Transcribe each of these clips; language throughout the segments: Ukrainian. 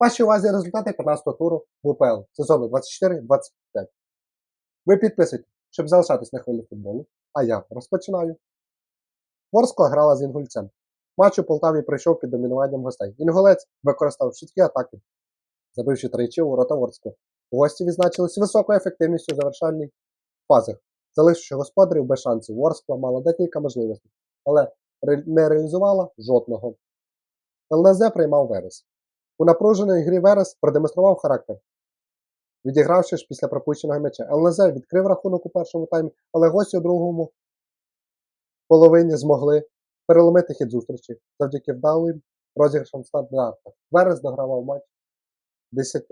Вашій увазі результати 15-го туру ВПЛ сезону 24-25. Ви підписуйтесь, щоб залишатись на хвилі футболу, а я розпочинаю. Ворскла грала з інгульцем. Матч у Полтаві пройшов під домінуванням гостей. Інгулець використав швидкі атаки, забивши тричі у ворота Ворскли. Гості відзначились високою ефективністю у завершальних фазах, залишивши господарів без шансів. Ворскла мала декілька можливостей, але не реалізувала жодного. ЛНЗ приймав Верес. У напруженої грі Верес продемонстрував характер, відігравши ж після пропущеного м'яча. ЛНЗ відкрив рахунок у першому таймі, але гості у другому половині змогли переломити хід зустрічі завдяки вдалим розіграшам стандартах. Верес догравав матч 10.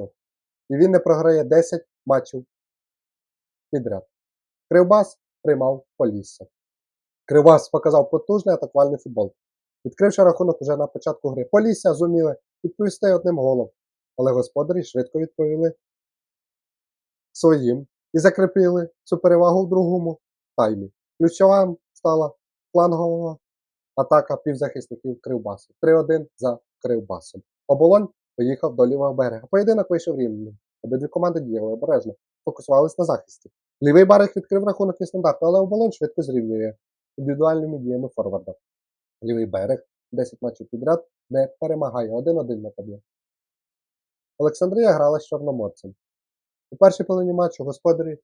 І він не програє 10 матчів підряд. Кривбас приймав Полісся. Кривбас показав потужний атакувальний футбол. Відкривши рахунок уже на початку гри, Полісся зуміли відповісти одним голом, але господарі швидко відповіли своїм і закріпили цю перевагу в другому таймі. Ключовим стала флангова атака півзахисників Кривбасу. 3-1 за Кривбасом. Оболонь поїхав до лівого берега. Поєдинок вийшов рівним. Обидві команди діяли обережно, фокусувались на захисті. Лівий берег відкрив рахунок і стандарту, але оболонь швидко зрівнює індивідуальними діями форварда. Лівий берег 10 матчів підряд не перемагає 1-1 на таблі. Олександрія грала з Чорноморцем. У першій половині матчу господарі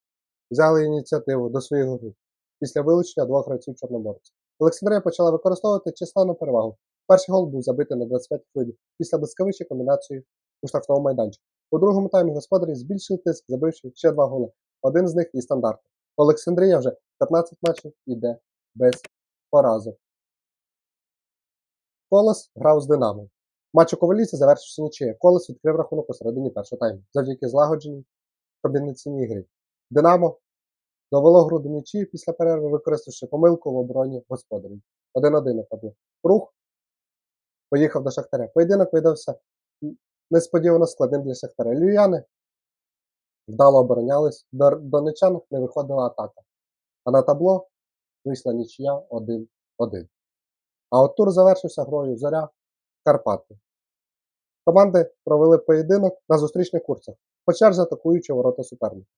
взяли ініціативу до своїх груп після вилучення двох гравців Чорноморця. Олександрія почала використовувати численну перевагу. Перший гол був забитий на 25 хвилин після блискавичої комбінації у штрафному майданчику. У другому таймі господарі збільшили тиск, забивши ще два голи. Один з них і стандартний. Олександрія вже 15 матчів іде без поразок. Колос грав з Динамо. Матч у Коваліці завершився нічиєю. Колос відкрив рахунок у середині першого тайму завдяки злагодженій комбінаційній грі. Динамо довело гру до нічії після перерви, використавши помилку в обороні господарів. 1-1 на табло. Рух поїхав до Шахтаря. Поєдинок видався несподівано складним для Шахтаря. Люяни вдало оборонялись, до донечан не виходила атака. А на табло вийшла нічия 1-1. А от тур завершився грою Зоря Карпати. Команди провели поєдинок на зустрічних курсах, по черзі атакуючи ворота суперника.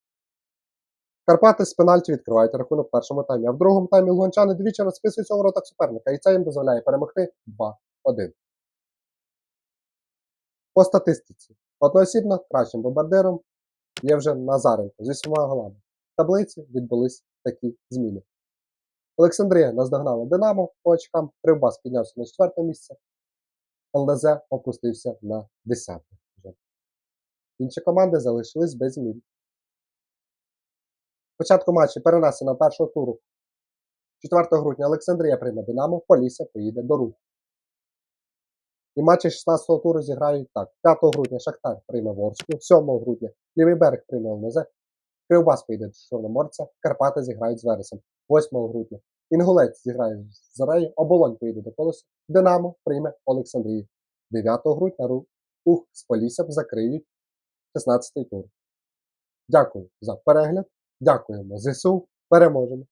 Карпати з пенальті відкривають рахунок в першому таймі, а в другому таймі луганчани двічі розписуються у воротах суперника, і це їм дозволяє перемогти 2-1. По статистиці. Одноосібно кращим бомбардиром є вже Назаренко зі сіма голами. В таблиці відбулись такі зміни. Олександрія наздогнала Динамо по очкам, Кривбас піднявся на четверте місце, ЛНЗ опустився на 10 вже. Інші команди залишились без змін. Початку матчу перенесено першого туру. 4 грудня Олександрія прийме Динамо, Полісся поїде до Руху. І матчі 16-го туру зіграють так. 5 грудня Шахтар прийме Ворску, 7 грудня Лівий берег прийме ЛНЗ, Кривбас поїде до Чорноморця, Карпати зіграють з Вересом. 8 грудня Інгулець зіграє з Зорею, Оболонь поїде до Колоса, Динамо прийме Олександрію. 9 грудня Рух з Поліссям закриють 16-й тур. Дякую за перегляд. Дякуємо ЗСУ. Переможемо!